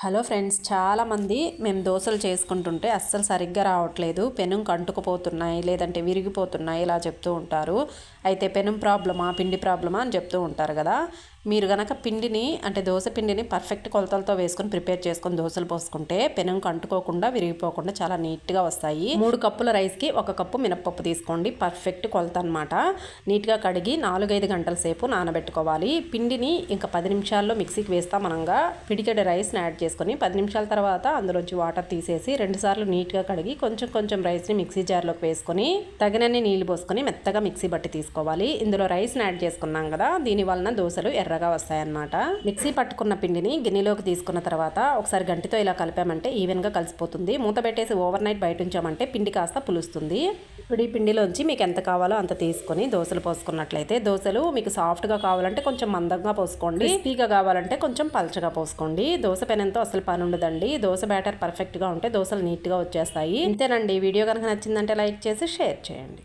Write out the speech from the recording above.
Hello friends చాలామంది మేము దోశలు చేసుకుంటుంటే అస్సలు సరిగ్గా రావట్లేదు. పెనుం కంటుకుపోతున్నాయి లేదంటే విరిగిపోతున్నాయి ఇలా చెప్తూ ఉంటారు. అయితే పెనుం ప్రాబ్లమా పిండి ప్రాబ్లమా అని చెప్తూ ఉంటారు కదా. మీరు గనక పిండిని అంటే దోశ పిండిని పర్ఫెక్ట్ కొలతలతో వేసుకొని ప్రిపేర్ చేసుకొని దోశలు పోసుకుంటే పెనం కంటుకోకుండా విరిగిపోకుండా చాలా నీట్గా వస్తాయి. మూడు కప్పుల రైస్కి ఒక కప్పు మినప్పప్పు తీసుకోండి. పర్ఫెక్ట్ కొలత అనమాట నీట్గా కడిగి నాలుగైదు గంటల సేపు నానబెట్టుకోవాలి. పిండిని ఇంకా పది నిమిషాల్లో మిక్సీకి వేస్తాం మనంగా పిడికెడ రైస్ని యాడ్ చేసుకొని పది నిమిషాల తర్వాత అందులోంచి వాటర్ తీసేసి రెండుసార్లు నీట్గా కడిగి కొంచెం కొంచెం రైస్ని మిక్సీ జార్లోకి వేసుకొని తగినన్ని నీళ్ళు పోసుకొని మెత్తగా మిక్సీ బట్టి తీసుకోవాలి. ఇందులో రైస్ని యాడ్ చేసుకున్నాం కదా దీని వలన దోశలు ఎర్రగా వస్తాయన్నమాట. మిక్సీ పట్టుకున్న పిండిని గిన్నెలోకి తీసుకున్న తర్వాత ఒకసారి గంటితో ఇలా కలిపామంటే ఈవెన్గా కలిసిపోతుంది. మూత పెట్టేసి ఓవర్ నైట్ బయట ఉంచామంటే పిండి కాస్త పులుస్తుంది. ఇప్పుడు ఈ పిండిలోంచి మీకు ఎంత కావాలో అంత తీసుకొని దోశలు పోసుకున్నట్లయితే దోశలు మీకు సాఫ్ట్గా కావాలంటే కొంచెం మందంగా పోసుకోండి. స్పీగా కావాలంటే కొంచెం పలచగా పోసుకోండి. దోశ పెనంతో అసలు పని ఉండదండి. దోశ బ్యాటర్ పర్ఫెక్ట్గా ఉంటే దోశలు నీట్గా వచ్చేస్తాయి. ఇంతేనండి. వీడియో కనుక నచ్చిందంటే లైక్ చేసి షేర్ చేయండి.